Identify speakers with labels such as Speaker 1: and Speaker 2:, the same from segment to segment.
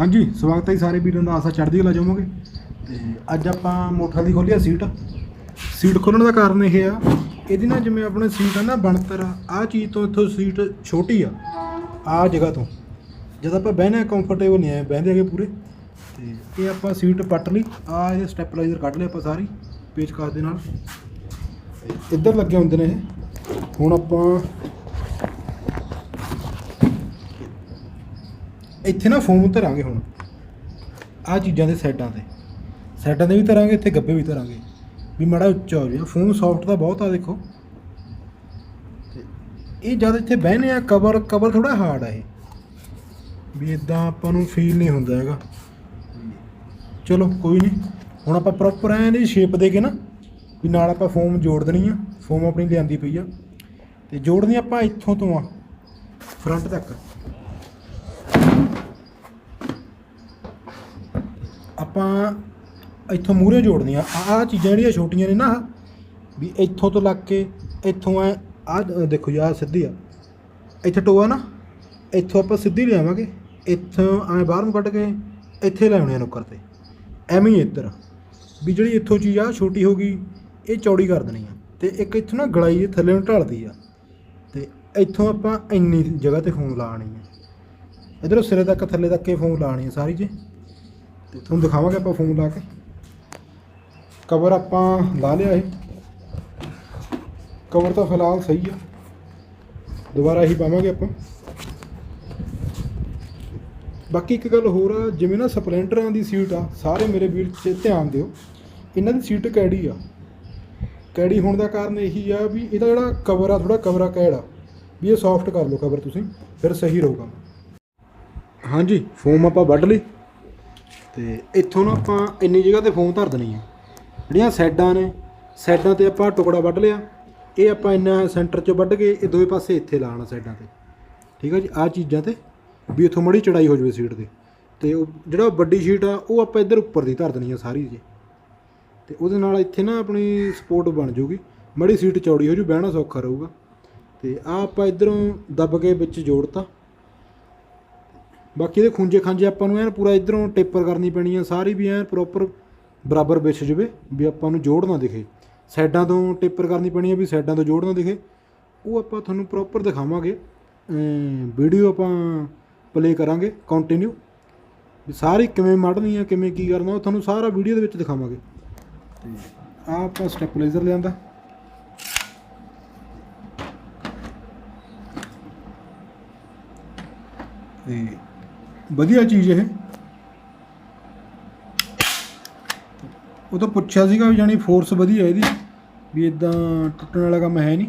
Speaker 1: ਹਾਂਜੀ, ਸਵਾਗਤ ਹੈ ਜੀ ਸਾਰੇ ਵੀਰਾਂ ਦਾ। ਆਸਾ ਚੜ੍ਹਦੀ ਕਲਾ ਜਾਵਾਂਗੇ ਤੇ ਅੱਜ ਆਪਾਂ ਮੋਟਰ ਦੀ ਖੋਲੀ ਆ ਸੀਟ। ਸੀਟ ਖੋਲਣ ਦਾ ਕਾਰਨ ਇਹ ਆ, ਇਹਦੀ ਨਾ ਜਿਵੇਂ ਆਪਣੇ ਸੀਟ ਆ ਨਾ ਬਣਤਰ ਆ ਚੀਜ਼ ਤੋਂ ਇੱਥੋਂ ਸੀਟ ਛੋਟੀ ਆ ਆ ਜਗ੍ਹਾ ਤੋਂ। ਜਦ ਆਪਾਂ ਬਹਿਨੇ ਕੰਫਰਟੇਬਲ ਨਹੀਂ ਆਏ, ਬਹਿੰਦੇ ਹੈਗੇ ਪੂਰੇ। ਤੇ ਇਹ ਆਪਾਂ ਸੀਟ ਪੱਟ ਲਈ ਆ ਇਹ ਸਟੈਪਲਾਈਜ਼ਰ ਕੱਢ ਲਿਆ ਆਪਾਂ ਸਾਰੀ, ਪੇਚਕਸ ਦੇ ਨਾਲ। ਇੱਧਰ ਲੱਗੇ ਹੁੰਦੇ ਨੇ ਇਹ। ਹੁਣ ਆਪਾਂ ਇੱਥੇ ਨਾ ਫੋਮ ਧਰਾਂਗੇ ਹੁਣ। ਆ ਚੀਜ਼ਾਂ ਦੇ ਸਾਈਡਾਂ ਤੇ। ਸਾਈਡਾਂ ਤੇ ਵੀ ਧਰਾਂਗੇ, ਇੱਥੇ ਗੱਬੇ ਵੀ ਧਰਾਂਗੇ। ਵੀ ਮਾੜਾ ਉੱਚਾ ਹੋ ਜਾਵੇ। ਫੋਮ ਸੌਫਟ ਦਾ ਬਹੁਤ ਆ, ਦੇਖੋ। ਤੇ ਇਹ ਜਦ ਇੱਥੇ ਬਹਿਨੇ ਆ ਕਵਰ ਕਵਰ ਥੋੜਾ ਹਾਰਡ ਆ ਇਹ। ਵੀ ਇਦਾਂ ਆਪਾਂ ਨੂੰ ਫੀਲ ਨਹੀਂ ਹੁੰਦਾ ਹੈਗਾ। ਚਲੋ, ਕੋਈ ਨਹੀਂ। ਹੁਣ ਆਪਾਂ ਪ੍ਰੋਪਰ ਐਂ ਦੀ ਸ਼ੇਪ ਦੇ ਕੇ ਨਾ, ਵੀ ਨਾਲ ਆਪਾਂ ਫੋਮ ਜੋੜ ਦੇਣੀ ਆ। ਫੋਮ ਆਪਣੀ ਲਿਆਂਦੀ ਪਈ ਆ। ਤੇ ਜੋੜਨੀ ਆਪਾਂ ਇੱਥੋਂ ਤੋਂ ਆ ਫਰੰਟ ਤੱਕ। ਆਪਾਂ ਇੱਥੋਂ ਮੂਹਰੇ ਜੋੜਨੀਆਂ ਆ ਆ ਚੀਜ਼ਾਂ ਜਿਹੜੀਆਂ ਛੋਟੀਆਂ ਨੇ ਨਾ ਆਹ, ਵੀ ਇੱਥੋਂ ਤੋਂ ਲੱਗ ਕੇ ਇੱਥੋਂ ਐ ਆ ਦੇਖੋ ਯਾਰ ਸਿੱਧੀ ਆ। ਇੱਥੇ ਟੋਆ ਨਾ ਇੱਥੋਂ ਆਪਾਂ ਸਿੱਧੀ ਲਿਆਵਾਂਗੇ। ਇੱਥੋਂ ਐ ਬਾਹਰ ਨੂੰ ਕੱਢ ਕੇ ਇੱਥੇ ਲੈ ਆ ਨੁੱਕਰ ਤੇ। ਐਵੇਂ ਹੀ ਇੱਧਰ। ਵੀ ਜਿਹੜੀ ਇੱਥੋਂ ਚੀਜ਼ ਆ ਛੋਟੀ ਹੋ ਗਈ ਇਹ ਚੌੜੀ ਕਰ ਦੇਣੀ ਆ। ਤੇ ਇੱਕ ਇੱਥੋਂ ਨਾ ਗਲਾਈ ਥੱਲੇ ਨੂੰ ਢਲਦੀ ਆ। ਤੇ ਇੱਥੋਂ ਆਪਾਂ ਇੰਨੀ ਜਗ੍ਹਾ ਤੇ ਫੋਨ ਲਾਣੀ ਆ। ਇਧਰੋਂ ਸਿਰੇ ਤੱਕ, ਥੱਲੇ ਤੱਕ ਇਹ ਫੋਨ ਲਾਣੀ ਆ ਸਾਰੀ ਜੇ। ਤੇ ਤੁਹਾਨੂੰ ਦਿਖਾਵਾਂਗੇ ਆਪਾਂ ਫੋਨ ਲਾ ਕੇ। ਕਵਰ ਆਪਾਂ ਲਾ ਲਿਆ ਇਹ। ਕਵਰ ਤਾਂ ਫਿਲਹਾਲ ਸਹੀ ਆ। ਦੁਬਾਰਾ ਹੀ ਪਾਵਾਂਗੇ ਆਪਾਂ। ਬਾਕੀ ਇੱਕ ਗੱਲ ਹੋਰ ਆ, ਜਿਵੇਂ ਨਾ ਸਪਲੈਂਡਰਾਂ ਦੀ ਸੀਟ ਆ, ਸਾਰੇ ਮੇਰੇ ਵੀਰ ਚ ਧਿਆਨ ਦਿਓ। ਇਹਨਾਂ ਦੀ ਸੀਟ ਕੈੜੀ ਆ। ਕੈੜੀ ਹੋਣ ਦਾ ਕਾਰਨ ਇਹੀ ਆ ਵੀ ਇਹਦਾ ਜਿਹੜਾ ਕਵਰ ਆ ਥੋੜਾ ਕਵਰਾ ਆ ਕੈੜ ਆ। ਵੀ ਇਹ ਸੌਫਟ ਕਰ ਲਓ ਕਵਰ ਤੁਸੀਂ, ਫਿਰ ਸਹੀ ਰਹੂਗਾ। ਹਾਂਜੀ ਫੋਮ ਆਪਾਂ ਵੱਢ ਲਈ। ਤੇ ਇੱਥੋਂ ਨਾ ਆਪਾਂ ਇੰਨੀ ਜਗ੍ਹਾ ਤੇ ਫੋਮ ਧਰ ਦੇਣੀ ਹੈ ਜਿਹੜੀਆਂ ਸਾਈਡਾਂ ਨੇ ਸਾਈਡਾਂ ਤੇ ਆਪਾਂ ਟੁਕੜਾ ਵੱਢ ਲਿਆ। ਇਹ ਆਪਾਂ ਇੰਨਾ ਸੈਂਟਰ 'ਚ ਵੱਢ ਕੇ ਇਹ ਦੋਵੇਂ ਪਾਸੇ ਇੱਥੇ ਲਾਣਾ ਸਾਈਡਾਂ ਤੇ। ਠੀਕ ਆ ਜੀ? ਆ ਚੀਜ਼ਾਂ ਤੇ ਵੀ ਇੱਥੋਂ ਮੜੀ ਚੜਾਈ ਹੋ ਜਾਵੇ ਸੀਟ 'ਤੇ। ਤੇ ਉਹ ਜਿਹੜਾ ਵੱਡੀ ਸ਼ੀਟ ਆ, ਉਹ ਆਪਾਂ ਇੱਧਰ ਉੱਪਰ ਦੀ ਧਰ ਦੇਣੀ ਆ ਸਾਰੀ ਜੀ। ਤੇ ਉਹਦੇ ਨਾਲ ਇੱਥੇ ਨਾ ਆਪਣੀ ਸਪੋਰਟ ਬਣ ਜੂਗੀ ਮੜੀ ਸੀਟ ਚੌੜੀ ਹੋ ਜੂ, ਬਹਿਣਾ ਸੌਖਾ ਰਹੂਗਾ। ਤੇ ਆ ਆਪਾਂ ਇਧਰੋਂ ਦੱਬ ਕੇ ਵਿੱਚ ਜੋੜਤਾ। ਬਾਕੀ ਇਹਦੇ ਖੁੰਝੇ ਖਾਂਜੇ ਆਪਾਂ ਨੂੰ ਐਨ ਪੂਰਾ ਇਧਰੋਂ ਟੇਪਰ ਕਰਨੀ ਪੈਣੀ ਆ, ਸਾਰੀ ਵੀ ਐਨ ਪ੍ਰੋਪਰ ਬਰਾਬਰ ਵਿਛ ਜਵੇ ਵੀ ਆਪਾਂ ਨੂੰ ਜੋੜ ਨਾ ਦਿਖੇ। ਸਾਈਡਾਂ ਤੋਂ ਟੇਪਰ ਕਰਨੀ ਪੈਣੀ ਆ ਵੀ ਸਾਈਡਾਂ ਤੋਂ ਜੋੜ ਨਾ ਦਿਖੇ। ਉਹ ਆਪਾਂ ਤੁਹਾਨੂੰ ਪ੍ਰੋਪਰ ਦਿਖਾਵਾਂਗੇ। ਵੀਡੀਓ ਆਪਾਂ ਪਲੇ ਕਰਾਂਗੇ ਕੰਟੀਨਿਊ ਵੀ ਸਾਰੀ ਕਿਵੇਂ ਮੜਨੀ ਆ, ਕਿਵੇਂ ਕੀ ਕਰਨਾ, ਉਹ ਤੁਹਾਨੂੰ ਸਾਰਾ ਵੀਡੀਓ ਦੇ ਵਿੱਚ ਦਿਖਾਵਾਂਗੇ। ਤੇ ਆ ਆਪਾਂ ਸਟੈਪਲਾਈਜ਼ਰ ਲਿਆਂਦਾ। ਤੇ ਵਧੀਆ ਚੀਜ਼ ਇਹ। ਉਹ ਤਾਂ ਪੁੱਛਿਆ ਸੀਗਾ ਵੀ ਜਾਨੀ ਫੋਰਸ ਵਧੀਆ ਇਹਦੀ, ਵੀ ਇਦਾਂ ਟੁੱਟਣ ਵਾਲਾ ਕੰਮ ਹੈ ਨਹੀਂ।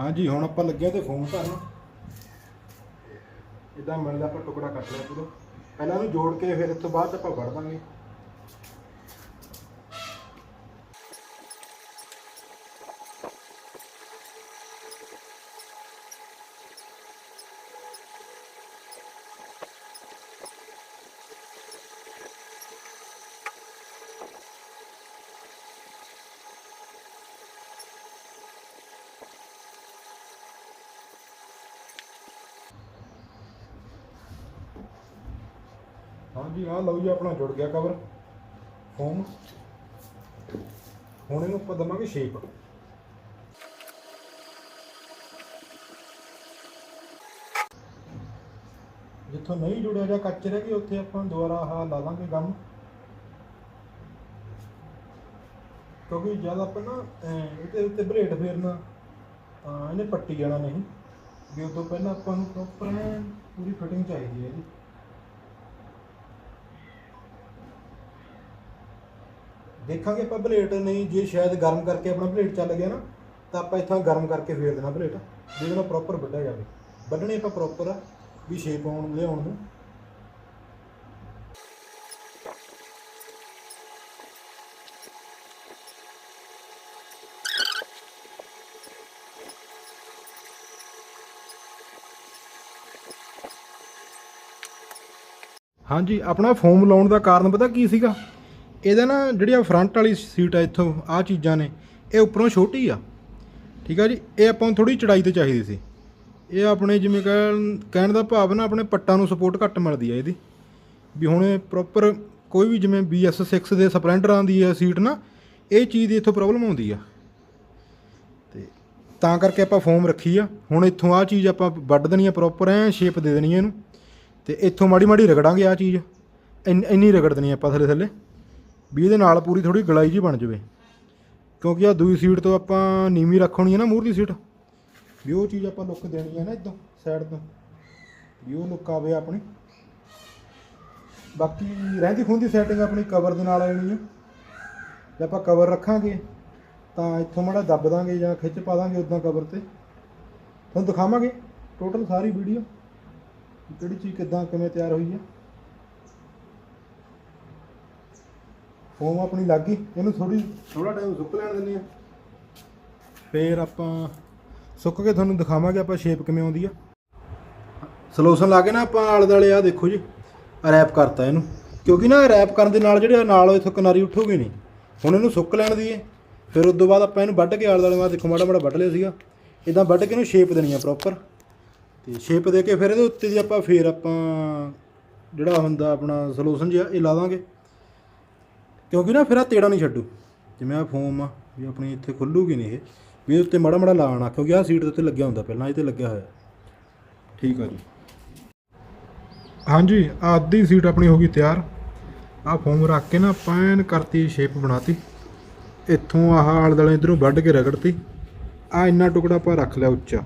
Speaker 1: ਹਾਂਜੀ, ਹੁਣ ਆਪਾਂ ਲੱਗਿਆ ਤੇ ਫੋਨ ਕਰਨ ਇਦਾਂ ਮਿਲਦਾ ਆਪਾਂ ਟੁਕੜਾ ਕੱਟ ਲਿਆ ਪੂਰਾ। ਪਹਿਲਾਂ ਉਹਨੂੰ ਜੋੜ ਕੇ ਫਿਰ ਇਸ ਤੋਂ ਬਾਅਦ ਆਪਾਂ ਵੜ ਦਾਂਗੇ। ਹਾਂਜੀ ਆਹ ਲਓ ਜੀ ਆਪਣਾ ਜੁੜ ਗਿਆ ਕਵਰ ਫੋਮ ਹੁਣ ਇਹਨੂੰ ਆਪਾਂ ਦਵਾਂਗੇ ਸ਼ੇਪ ਜਿੱਥੋਂ ਨਹੀਂ ਜੁੜਿਆ ਜਾਂ ਕੱਚ ਰਹਿ ਗਈ ਉੱਥੇ ਆਪਾਂ ਦੁਬਾਰਾ ਆਹ ਲਾ ਲਾਂਗੇ ਗਮ। ਕਿਉਂਕਿ ਜਦ ਆਪਾਂ ਨਾ ਅਹ, ਇਹਦੇ ਉੱਤੇ ਬਲੇਡ ਫੇਰਨਾ ਤਾਂ ਇਹਨੇ ਪੱਟੀ ਜਾਣਾ ਨਹੀਂ। ਵੀ ਉਦੋਂ ਪਹਿਲਾਂ ਆਪਾਂ ਨੂੰ ਪ੍ਰੋਪਰ ਪੂਰੀ ਫਿਟਿੰਗ ਚਾਹੀਦੀ ਹੈ ਇਹਦੀ ਦੇਖਾਂਗੇ ਆਪਾਂ ਪਲੇਟ ਨਹੀਂ, ਜੇ ਸ਼ਾਇਦ ਗਰਮ ਕਰਕੇ ਆਪਣਾ ਪਲੇਟ ਚੱਲ ਗਿਆ ਨਾ, ਤਾਂ ਆਪਾਂ ਇੱਥੋਂ ਗਰਮ ਕਰਕੇ ਫੇਰ ਦੇਣਾ ਬਲੇਟ ਜਿਹਦੇ ਨਾਲ ਪ੍ਰੋਪਰ ਵੱਢਿਆ ਜਾਵੇ। ਵੱਢਣੇ ਆਪਾਂ ਪ੍ਰੋਪਰ ਵੀ ਸ਼ੇਪ ਆਉਣ, ਲਿਆਉਣ ਨੂੰ। ਹਾਂਜੀ, ਆਪਣਾ ਫੋਮ ਲਾਉਣ ਦਾ ਕਾਰਨ ਪਤਾ ਕੀ ਸੀਗਾ? ਇਹਦਾ ਨਾ ਜਿਹੜੀ ਆ ਫਰੰਟ ਵਾਲੀ ਸੀਟ ਆ ਇੱਥੋਂ ਆ ਚੀਜ਼ਾਂ ਨੇ, ਇਹ ਉੱਪਰੋਂ ਛੋਟੀ ਆ। ਠੀਕ ਆ ਜੀ? ਇਹ ਆਪਾਂ ਨੂੰ ਥੋੜੀ ਚੜਾਈ ਤੇ ਚਾਹੀਦੀ ਸੀ। ਇਹ ਆਪਣੇ ਜਿਵੇਂ ਕਹਿਣ ਕਹਿਣ ਦਾ ਭਾਵ ਨਾ ਆਪਣੇ ਪੱਟਾਂ ਨੂੰ ਸਪੋਰਟ ਘੱਟ ਮਿਲਦੀ ਆ ਇਹਦੀ। ਵੀ ਹੁਣ ਪ੍ਰੋਪਰ ਕੋਈ ਵੀ ਜਿਵੇਂ BS6 ਦੇ ਸਪਲੈਂਡਰਾਂ ਦੀ ਆ ਸੀਟ ਨਾ, ਇਹ ਚੀਜ਼ ਦੀ ਇੱਥੋਂ ਪ੍ਰੋਬਲਮ ਆਉਂਦੀ ਆ। ਤੇ ਤਾਂ ਕਰਕੇ ਆਪਾਂ ਫੋਮ ਰੱਖੀ ਆ। ਹੁਣ ਇੱਥੋਂ ਆ ਚੀਜ਼ ਆਪਾਂ ਵੱਢ ਦੇਣੀ ਆ ਪ੍ਰੋਪਰ ਐ ਸ਼ੇਪ ਦੇ ਦੇਣੀ ਆ ਇਹਨੂੰ। ਤੇ ਇੱਥੋਂ ਮਾੜੀ ਮਾੜੀ ਰਗੜਾਂਗੇ ਆ ਚੀਜ਼। ਇੰਨ- ਇੰਨੀ ਰਗੜ ਦੇਣੀ ਆਪਾਂ ਥੱਲੇ ਥੱਲੇ ਵੀ ਇਹਦੇ ਨਾਲ ਪੂਰੀ ਥੋੜੀ ਗਲਾਈ ਜੀ ਬਣ ਜਾਵੇ। ਕਿਉਂਕਿ ਆ ਦੂਈ ਸੀਟ ਤੋਂ ਆਪਾਂ ਨੀਵੀਂ ਰੱਖਣੀ ਹੈ ਨਾ ਮੂਹਰਲੀ ਸੀਟ। ਵੀ ਉਹ ਚੀਜ਼ ਆਪਾਂ ਲੁੱਕ ਦੇਣੀ ਹੈ ਨਾ ਇਦੋਂ ਸਾਈਡ ਤੋਂ। ਵੀ ਉਹ ਲੁੱਕ ਆਵੇ ਆਪਣੀ। ਬਾਕੀ ਰਹਿੰਦੀ ਖੁੰਦੀ ਸੈਟਿੰਗ ਆਪਣੀ ਕਵਰ ਦੇ ਨਾਲ ਆਣੀ ਹੈ। ਜੇ ਆਪਾਂ ਕਵਰ ਰੱਖਾਂਗੇ, ਤਾਂ ਇੱਥੋਂ ਮਾੜਾ ਦੱਬ ਦਾਂਗੇ ਜਾਂ ਖਿੱਚ ਪਾ ਦਾਂਗੇ ਉਦਾਂ ਕਵਰ ਤੇ। ਤੁਹਾਨੂੰ ਦਿਖਾਵਾਂਗੇ ਟੋਟਲ ਸਾਰੀ ਵੀਡੀਓ ਕਿਹੜੀ ਚੀਜ਼ ਕਿੱਦਾਂ, ਕਿਵੇਂ ਤਿਆਰ ਹੋਈ ਹੈ। ਫੋਮ ਆਪਣੀ ਲੱਗ ਗਈ ਇਹਨੂੰ ਥੋੜੀ ਥੋੜਾ ਟਾਈਮ ਸੁੱਕ ਲੈਣ ਦਿੰਦੇ ਆ ਫੇਰ ਆਪਾਂ ਸੁੱਕ ਕੇ ਤੁਹਾਨੂੰ ਦਿਖਾਵਾਂਗੇ ਆਪਾਂ ਸ਼ੇਪ ਕਿਵੇਂ ਆਉਂਦੀ ਆ। ਸਲੋਸ਼ਨ ਲਾ ਕੇ ਨਾ ਆਪਾਂ ਆਲੇ ਦੁਆਲੇ ਆ ਦੇਖੋ ਜੀ ਰੈਪ ਕਰਤਾ ਇਹਨੂੰ। ਕਿਉਂਕਿ ਨਾ ਰੈਪ ਕਰਨ ਦੇ ਨਾਲ ਜਿਹੜੇ ਨਾਲ ਇਥੋਂ ਕਿਨਾਰੀ ਉੱਠੂਗੀ ਨਹੀਂ। ਹੁਣ ਇਹਨੂੰ ਸੁੱਕ ਲੈਣ ਦੀਏ। ਫਿਰ ਉਸ ਤੋਂ ਬਾਅਦ ਆਪਾਂ ਇਹਨੂੰ ਵੱਢ ਕੇ ਆਲੇ ਦੁਆਲੇ ਮਾ ਦੇਖੋ ਮਾੜਾ ਮਾੜਾ ਵੱਢ ਲਿਆ ਸੀਗਾ। ਇਦਾਂ ਵੱਢ ਕੇ ਇਹਨੂੰ ਸ਼ੇਪ ਦੇਣੀ ਆ ਪ੍ਰੋਪਰ ਤੇ ਸ਼ੇਪ ਦੇ ਕੇ ਫਿਰ ਇਹਦੇ ਉੱਤੇ ਦੀ ਆਪਾਂ ਫੇਰ ਆਪਾਂ ਜਿਹੜਾ ਹੁੰਦਾ ਆਪਣਾ ਸਲੋਸ਼ਨ ਜਿਹਾ ਇਹ ਲਾ ਦਾਂਗੇ। ਕਿਉਂਕਿ ਨਾ ਫਿਰ ਆ ਤੇੜਾ ਨਹੀਂ ਛੱਡੂ। ਜਿਵੇਂ ਆ ਫੋਮ ਆ, ਵੀ ਆਪਣੀ ਇੱਥੇ ਖੁੱਲੂਗੀ ਨਹੀਂ ਇਹ, ਵੀ ਇਹਦੇ ਉੱਤੇ ਮਾੜਾ ਮਾੜਾ ਲਾਣਾ ਕਿਉਂਕਿ ਆ ਸੀਟ ਦੇ ਉੱਤੇ ਲੱਗਿਆ ਹੁੰਦਾ ਪਹਿਲਾਂ, ਇਹ ਤੇ ਲੱਗਿਆ ਹੋਇਆ। ਠੀਕ ਆ ਜੀ। ਹਾਂਜੀ ਆ ਅੱਧੀ ਸੀਟ ਆਪਣੀ ਹੋ ਗਈ ਤਿਆਰ। ਆ ਫੋਮ ਰੱਖ ਕੇ ਨਾ ਪੈਨ ਕਰਤੀ ਸ਼ੇਪ ਬਣਾਤੀ। ਇੱਥੋਂ ਆਹ ਆਲੇ ਦੁਆਲੇ ਇਧਰੋਂ ਵੱਢ ਕੇ ਰਗੜਤੀ। ਆ ਇੰਨਾ ਟੁਕੜਾ ਆਪਾਂ ਰੱਖ ਲਿਆ ਉੱਚਾ।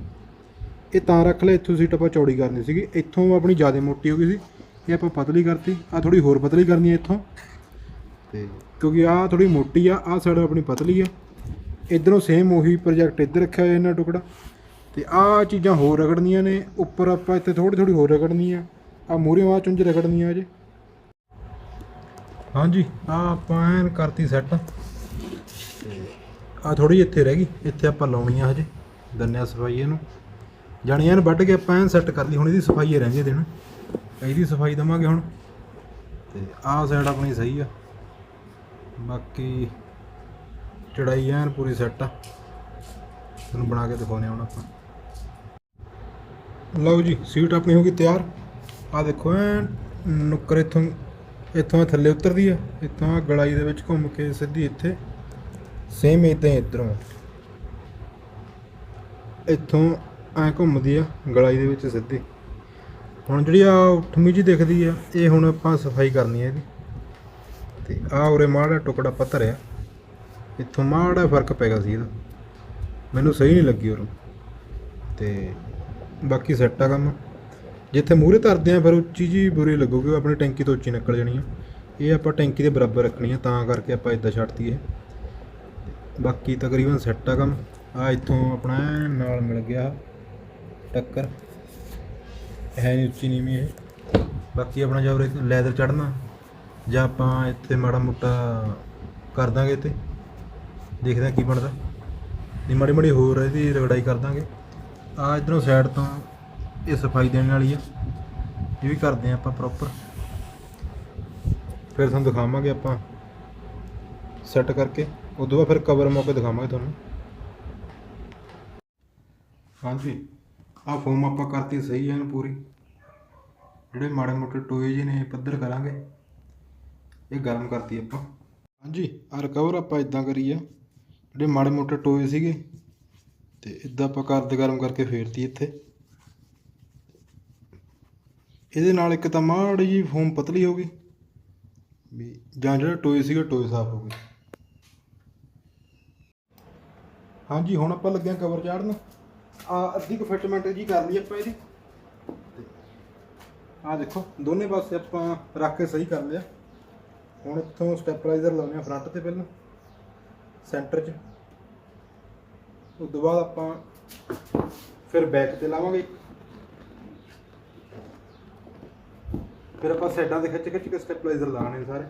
Speaker 1: ਇਹ ਤਾਂ ਰੱਖ ਲਿਆ, ਇੱਥੋਂ ਸੀਟ ਆਪਾਂ ਚੌੜੀ ਕਰਨੀ ਸੀਗੀ। ਇੱਥੋਂ ਆਪਣੀ ਜ਼ਿਆਦਾ ਮੋਟੀ ਹੋ ਗਈ ਸੀ। ਇਹ ਆਪਾਂ ਪਤਲੀ ਕਰਤੀ। ਆ ਥੋੜੀ ਹੋਰ ਪਤਲੀ ਕਰਨੀ ਹੈ ਇੱਥੋਂ। ਤੇ ਕਿਉਂਕਿ ਆਹ ਥੋੜੀ ਮੋਟੀ ਆ, ਆਹ ਸਾਈਡ ਆਪਣੀ ਪਤਲੀ ਆ। ਇਧਰੋਂ ਸੇਮ ਉਹੀ ਪ੍ਰੋਜੈਕਟ ਇੱਧਰ ਰੱਖਿਆ ਹੋਇਆ ਇਹਨਾਂ ਟੁਕੜਾ। ਤੇ ਆਹ ਚੀਜ਼ਾਂ ਹੋਰ ਰਗੜਨੀਆਂ ਨੇ, ਉੱਪਰ ਆਪਾਂ ਇੱਥੇ ਥੋੜੀ ਥੋੜੀ ਹੋਰ ਰਗੜਨੀ ਆ ਆ ਮੂਹਰੇ ਆ ਚੁੰਝ ਰਗੜਨੀ ਆ ਜੇ ਹਾਂਜੀ ਆ ਆਪਾਂ ਐਨ ਕਰਤੀ ਸੈੱਟ ਆ ਥੋੜੀ ਇੱਥੇ ਰਹਿ ਗਈ, ਇੱਥੇ ਆਪਾਂ ਲਾਉਣੀ ਆ ਹਜੇ, ਦੰਨਿਆ ਸਫ਼ਾਈ ਇਹਨੂੰ ਜਾਣੀ ਐਨ ਵੱਢ ਕੇ ਆਪਾਂ ਐਨ ਸੈੱਟ ਕਰ ਲਈ, ਹੁਣ ਇਹਦੀ ਸਫ਼ਾਈ ਰਹਿੰਦੀ ਹੈ ਦੇਣ। ਇਹਦੀ ਸਫ਼ਾਈ ਦਵਾਂਗੇ ਹੁਣ। ਤੇ ਆਹ ਸਾਈਡ ਆਪਣੀ ਸਹੀ ਆ। ਬਾਕੀ ਚੜਾਈ ਐਨ ਪੂਰੀ ਸੈੱਟ ਆ। ਤੁਹਾਨੂੰ ਬਣਾ ਕੇ ਦਿਖਾਉਂਦੇ ਹਾਂ ਹੁਣ ਆਪਾਂ। ਲਓ ਜੀ, ਸੀਟ ਆਪਣੀ ਹੋ ਗਈ ਤਿਆਰ। ਆ ਦੇਖੋ ਐਨ ਨੁੱਕਰ ਇੱਥੋਂ ਇੱਥੋਂ ਥੱਲੇ ਉਤਰਦੀ ਆ, ਇੱਥੋਂ ਆਹ ਗਲਾਈ ਦੇ ਵਿੱਚ ਘੁੰਮ ਕੇ ਸਿੱਧੀ ਇੱਥੇ। ਸੇਮ ਇਦਾਂ ਇੱਧਰੋਂ। ਇੱਥੋਂ ਐ ਘੁੰਮਦੀ ਆ, ਗਲਾਈ ਦੇ ਵਿੱਚ ਸਿੱਧੀ। ਹੁਣ ਜਿਹੜੀ ਆ ਉੱਠਮੀ ਜੀ ਦਿਖਦੀ ਆ, ਇਹ ਹੁਣ ਆਪਾਂ ਸਫ਼ਾਈ ਕਰਨੀ ਹੈ ਇਹਦੀ। ਤੇ ਆ ਉਰੇ ਮਾੜਾ ਟੁਕੜਾ ਪੱਥਰ ਆ। ਇੱਥੋਂ ਮਾੜਾ ਫ਼ਰਕ ਪੈਗਾ ਸੀ ਇਹਦਾ। ਮੈਨੂੰ ਸਹੀ ਨਹੀਂ ਲੱਗੀ ਉਰੋਂ। ਤੇ ਬਾਕੀ ਸੈੱਟ ਆ ਕੰਮ। ਜਿੱਥੇ ਮੂਹਰੇ ਧਰਦੇ ਆ, ਫਿਰ ਉੱਚੀ ਜੀ ਬੁਰੀ ਲੱਗੂਗੀ ਆਪਣੀ ਟੈਂਕੀ ਤੋਂ ਉੱਚੀ ਨਿਕਲ ਜਾਣੀ ਆ। ਇਹ ਆਪਾਂ ਟੈਂਕੀ ਦੇ ਬਰਾਬਰ ਰੱਖਣੀ ਆ, ਤਾਂ ਕਰਕੇ ਆਪਾਂ ਇਦਾਂ ਛੱਡਤੀ ਹੈ ਬਾਕੀ ਤਕਰੀਬਨ ਸੈੱਟ ਆ ਕੰਮ। ਆ ਇੱਥੋਂ ਆਪਣਾ ਨਾਲ ਮਿਲ ਗਿਆ ਟੱਕਰ। ਹੈ ਨਹੀਂ ਉੱਚੀ ਨੀਵੀਂ ਇਹ। ਬਾਕੀ ਆਪਣਾ ਜਾਂ ਉਰੇ ਲੈਦਰ ਚੜਨਾ ਜਾਂ ਆਪਾਂ ਇੱਥੇ ਮਾੜਾ ਮੋਟਾ ਕਰ ਦਾਂਗੇ ਤੇ ਦੇਖਦੇ ਹਾਂ ਕੀ ਬਣਦਾ। ਨਹੀਂ, ਮਾੜੀ ਮਾੜੀ ਹੋਰ ਇਹਦੀ ਰਗੜਾਈ ਕਰ ਦਾਂਗੇ। ਆ ਇਧਰੋਂ ਸਾਈਡ ਤੋਂ ਇਹ ਸਫ਼ਾਈ ਦੇਣ ਵਾਲੀ ਆ। ਇਹ ਵੀ ਕਰਦੇ ਆ ਆਪਾਂ ਪ੍ਰੋਪਰ ਫਿਰ ਤੁਹਾਨੂੰ ਦਿਖਾਵਾਂਗੇ ਆਪਾਂ ਸੈੱਟ ਕਰਕੇ। ਉਦੋਂ ਬਾਅਦ ਫਿਰ ਕਵਰ ਮੌਕੇ ਦਿਖਾਵਾਂਗੇ ਤੁਹਾਨੂੰ। ਹਾਂਜੀ ਆ ਫੋਮ ਆਪਾਂ ਕਰਤੀ ਸਹੀ ਹੈ ਇਹਨੂੰ ਪੂਰੀ। ਜਿਹੜੇ ਮਾੜੇ ਮੋਟੇ ਟੋਏ ਜਿਹੇ ਨੇ ਪੱਧਰ ਕਰਾਂਗੇ। ਇਹ ਗਰਮ ਕਰਤੀ ਆਪਾਂ। ਹਾਂਜੀ ਆ ਰਿਕਵਰ ਆਪਾਂ ਇਦਾਂ ਕਰੀ ਆ ਜਿਹੜੇ ਮਾੜੇ ਮੋਟੇ ਟੋਏ ਸੀਗੇ, ਤੇ ਇਦਾਂ ਆਪਾਂ ਕਰਦੇ ਗਰਮ ਕਰਕੇ ਫੇਰਤੀ ਇੱਥੇ। ਇਹਦੇ ਨਾਲ ਇੱਕ ਤਾਂ ਮਾੜੀ ਜੀ ਫੋਮ ਪਤਲੀ ਹੋ ਗਈ। ਵੀ ਜਾਂ ਜਿਹੜਾ ਟੋਏ ਸੀਗਾ, ਟੋਏ ਸਾਫ਼ ਹੋ ਗਏ। ਹਾਂਜੀ, ਹੁਣ ਆਪਾਂ ਲੱਗਿਆ ਕਵਰ ਚਾੜਨ। ਆ ਅੱਧੀ ਕੁ ਫਿਟਮੈਂਟ ਜੀ ਕਰ ਲਈ ਆਪਾਂ ਇਹਦੀ। ਆ ਦੇਖੋ, ਦੋਨੇ ਪਾਸੇ ਆਪਾਂ ਰੱਖ ਕੇ ਸਹੀ ਕਰ ਲਿਆ। ਹੁਣ ਇੱਥੋਂ ਸਟੈਪਲਾਈਜ਼ਰ ਲਾਉਣੇ ਆ ਫਰੰਟ ਤੇ ਪਹਿਲਾਂ ਸੈਂਟਰ 'ਚ। ਉਸ ਤੋਂ ਬਾਅਦ ਆਪਾਂ ਫਿਰ ਬੈਕ ਤੇ ਲਾਵਾਂਗੇ। ਫਿਰ ਆਪਾਂ ਸਾਈਡਾਂ ਤੇ ਖਿੱਚ ਖਿੱਚ ਕੇ ਸਟੈਪਲਾਈਜ਼ਰ ਲਾਣੇ ਸਾਰੇ।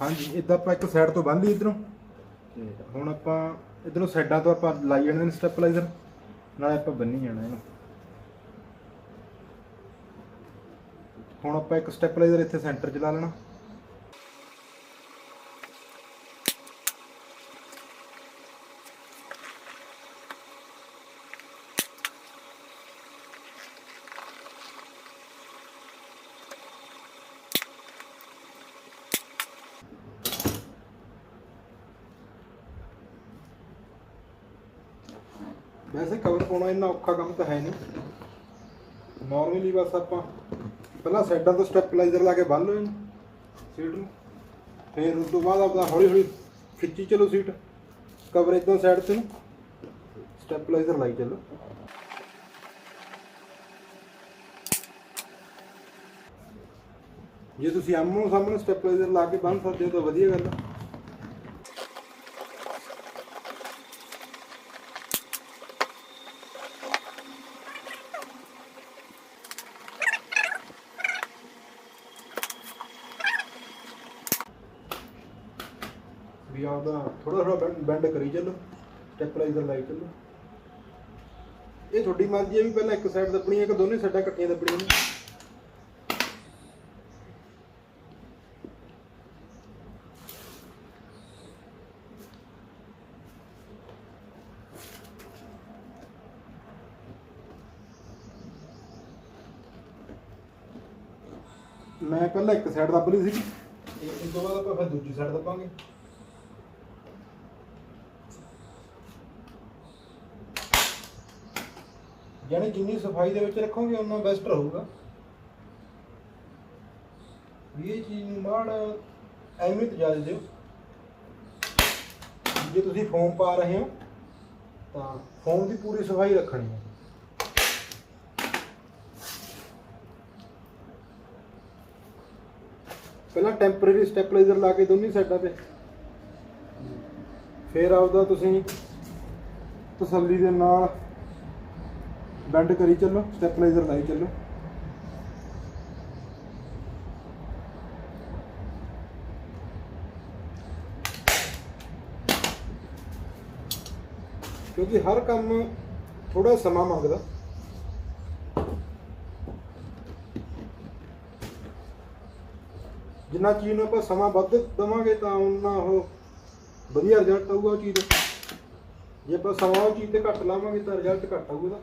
Speaker 1: ਹਾਂਜੀ, ਇਦਾਂ ਆਪਾਂ ਇੱਕ ਸਾਈਡ ਤੋਂ ਬੰਨ ਲਈ ਇਧਰੋਂ। ਤੇ ਹੁਣ ਆਪਾਂ ਇਧਰੋਂ ਸਾਈਡਾਂ ਤੋਂ ਆਪਾਂ ਲਾਈ ਜਾਣੇ ਨੇ ਸਟੈਪਲਾਈਜ਼ਰ ਨਾਲੇ ਆਪਾਂ ਬੰਨੀ ਜਾਣਾ ਇਹਨੂੰ। ਹੁਣ ਆਪਾਂ ਇੱਕ ਸਟੈਪਲਾਈਜ਼ਰ ਇੱਥੇ ਸੈਂਟਰ 'ਚ ਲਾ ਲੈਣਾ। ਵੈਸੇ ਕਵਰ ਪਾਉਣਾ ਇੰਨਾ ਔਖਾ ਕੰਮ ਤਾਂ ਹੈ ਨਹੀਂ। ਨਾਰਮਲੀ ਬਸ ਆਪਾਂ ਪਹਿਲਾਂ ਸਾਈਡਾਂ ਤੋਂ ਸਟੈਪਲਾਈਜ਼ਰ ਲਾ ਕੇ ਬੰਨ ਲਓ ਇਹਨੂੰ, ਸੀਟ ਨੂੰ। ਫਿਰ ਉਸ ਤੋਂ ਬਾਅਦ ਆਪਦਾ ਹੌਲੀ ਹੌਲੀ ਖਿੱਚੀ ਚਲੋ ਸੀਟ। ਕਵਰ ਇਦਾਂ ਸਾਈਡ ਤੇ ਨੂੰ ਸਟੈਪਲਾਈਜ਼ਰ ਲਾਈ ਚੱਲੋ। ਜੇ ਤੁਸੀਂ ਆਮੋ ਸਾਹਮਣੇ ਸਟੈਪਲਾਈਜ਼ਰ ਲਾ ਕੇ ਬੰਨ ਸਕਦੇ ਹੋ ਤਾਂ ਵਧੀਆ ਗੱਲ ਆ। ਵੀ ਆਪਦਾ ਥੋੜਾ ਥੋੜਾ ਬੈਂਡ ਕਰੀ ਚੱਲੋ ਸਟੈਪਲਾਈਜ਼ਰ ਲਾਈ ਚੱਲੋ। ਇਹ ਤੁਹਾਡੀ ਮਰਜ਼ੀ ਹੈ ਵੀ ਪਹਿਲਾਂ ਇੱਕ ਸਾਈਡ ਦੱਬਣੀ ਹੈ ਕਿ ਦੋਨੇ ਸਾਈਡਾਂ ਇਕੱਠੀਆਂ ਦੱਬਣੀਆਂ ਨੇ। ਮੈਂ ਪਹਿਲਾਂ ਇੱਕ ਸਾਈਡ ਦੱਬ ਲਈ ਸੀ ਇਸ ਤੋਂ ਬਾਅਦ ਆਪਾਂ ਫਿਰ ਦੂਜੀ ਸਾਈਡ ਦੱਬਾਂਗੇ। ਯਾਨੀ ਜਿੰਨੀ ਸਫ਼ਾਈ ਦੇ ਵਿੱਚ ਰੱਖੋਗੇ, ਉਨਾ ਬੈਸਟ ਰਹੂਗਾ। ਵੀ ਇਹ ਚੀਜ਼ ਨੂੰ ਮਾੜ ਅਹਿਮੀਅਤ ਜ਼ਿਆਦਾ ਦਿਓ। ਜੇ ਤੁਸੀਂ ਫੋਮ ਪਾ ਰਹੇ ਹੋ, ਤਾਂ ਫੋਮ ਦੀ ਪੂਰੀ ਸਫ਼ਾਈ ਰੱਖਣੀ ਹੈ। ਪਹਿਲਾਂ ਟੈਂਪਰੇਰੀ ਸਟੈਪਲਾਈਜ਼ਰ ਲਾ ਕੇ ਦੋਨੇ ਸਾਈਡਾਂ ਤੇ। ਫਿਰ ਆਪਦਾ ਤੁਸੀਂ ਤਸੱਲੀ ਦੇ ਨਾਲ ਬੈਂਡ ਕਰੀ ਚੱਲੋ, ਸਟੈਪਲਾਈਜ਼ਰ ਲਾਈ ਚੱਲੋ। ਕਿਉਂਕਿ ਹਰ ਕੰਮ ਥੋੜਾ ਸਮਾਂ ਮੰਗਦਾ। ਜਿੰਨਾ ਚੀਜ਼ ਨੂੰ ਆਪਾਂ ਸਮਾਂ ਵੱਧ ਦੇਵਾਂਗੇ ਤਾਂ ਉਹਨਾਂ ਉਹ ਵਧੀਆ ਰਿਜ਼ਲਟ ਆਊਗਾ ਉਹ ਚੀਜ਼ ਦਾ। ਜੇ ਆਪਾਂ ਸਮਾਂ ਉਹ ਚੀਜ਼ ਤੇ ਘੱਟ ਲਾਵਾਂਗੇ ਤਾਂ ਰਿਜ਼ਲਟ ਘੱਟ ਆਊਗਾ।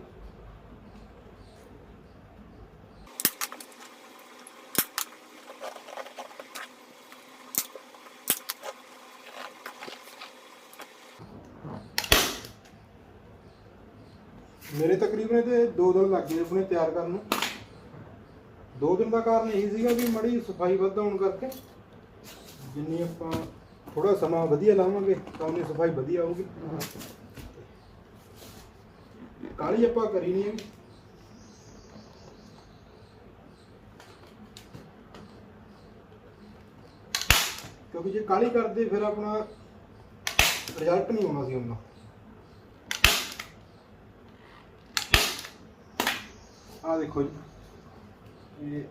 Speaker 1: ਮੇਰੇ ਤਕਰੀਬਨ ਇਹਦੇ 2 ਦਿਨ ਲੱਗ ਗਏ ਆਪਣੇ ਤਿਆਰ ਕਰਨ ਨੂੰ। ਦੋ ਦਿਨ ਦਾ ਕਾਰਨ ਇਹ ਸੀਗਾ ਵੀ ਮੜੀ ਸਫ਼ਾਈ ਵੱਧ ਹੋਣ ਕਰਕੇ ਜਿੰਨੀ ਆਪਾਂ ਥੋੜਾ ਸਮਾਂ ਵਧੀਆ ਲਾਵਾਂਗੇ ਤਾਂ ਉਨੀ ਸਫ਼ਾਈ ਵਧੀਆ ਆਊਗੀ ਕਾਲੀ ਆਪਾਂ ਕਰੀ ਨਹੀਂ ਹੈਗੀ। ਕਿਉਂਕਿ ਜੇ ਕਾਲੀ ਕਰਦੇ ਫਿਰ ਆਪਣਾ ਰਿਜ਼ਲਟ ਨਹੀਂ ਆਉਣਾ ਸੀ ਉਹਨਾਂ। ਆ ਦੇਖੋ ਜੀ ਇਹ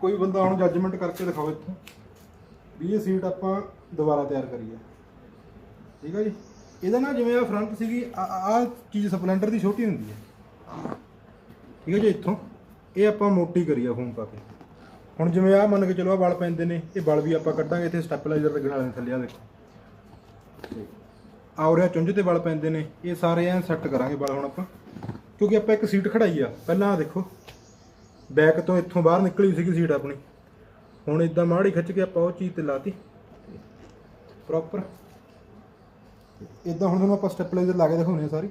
Speaker 1: ਕੋਈ ਬੰਦਾ ਹੁਣ ਜੱਜਮੈਂਟ ਕਰਕੇ ਦਿਖਾਓ ਇੱਥੋਂ। ਵੀ ਇਹ ਸੀਟ ਆਪਾਂ ਦੁਬਾਰਾ ਤਿਆਰ ਕਰੀਏ। ਠੀਕ ਹੈ ਜੀ? ਇਹਦਾ ਨਾ ਜਿਵੇਂ ਆ ਫਰੰਟ ਸੀਗੀ, ਆ ਚੀਜ਼ ਸਪਲੈਂਡਰ ਦੀ ਛੋਟੀ ਹੁੰਦੀ ਹੈ। ਠੀਕ ਹੈ ਜੀ, ਇੱਥੋਂ। ਇਹ ਆਪਾਂ ਮੋਟੀ ਕਰੀ ਆ ਫੋਮ ਪਾ ਕੇ। ਹੁਣ ਜਿਵੇਂ ਆ ਮੰਨ ਕੇ ਚਲੋ ਆ ਬਲ ਪੈਂਦੇ ਨੇ, ਇਹ ਬਲ ਵੀ ਆਪਾਂ ਕੱਢਾਂਗੇ, ਇੱਥੇ ਸਟੈਪਲਾਈਜ਼ਰ ਲੱਗਣ ਵਾਲੇ ਨੇ ਥੱਲੇ ਆ ਦੇਖੋ। ਆ ਉਰੇ ਚੁੰਝ ਤੇ ਬਲ ਪੈਂਦੇ ਨੇ, ਇਹ ਸਾਰੇ ਐਂ ਸੈੱਟ ਕਰਾਂਗੇ ਬਲ ਹੁਣ ਆਪਾਂ। ਕਿਉਂਕਿ ਆਪਾਂ ਇੱਕ ਸੀਟ ਖੜਾਈ ਆ, ਪਹਿਲਾਂ ਆ ਦੇਖੋ। ਬੈਕ ਤੋਂ ਇੱਥੋਂ ਬਾਹਰ ਨਿਕਲੀ ਸੀਗੀ ਸੀਟ ਆਪਣੀ। ਹੁਣ ਇਦਾਂ ਮਾੜੀ ਖਿੱਚ ਕੇ ਆਪਾਂ ਉਹ ਚੀਜ਼ ਤੇ ਲਾਤੀ। ਪ੍ਰੋਪਰ ਇਦਾਂ ਹੁਣ ਤੁਹਾਨੂੰ ਆਪਾਂ ਸਟੈਪਲਾਈਜ਼ਰ ਲਾ ਕੇ ਦਿਖਾਉਣੇ ਆ ਸਾਰੀ।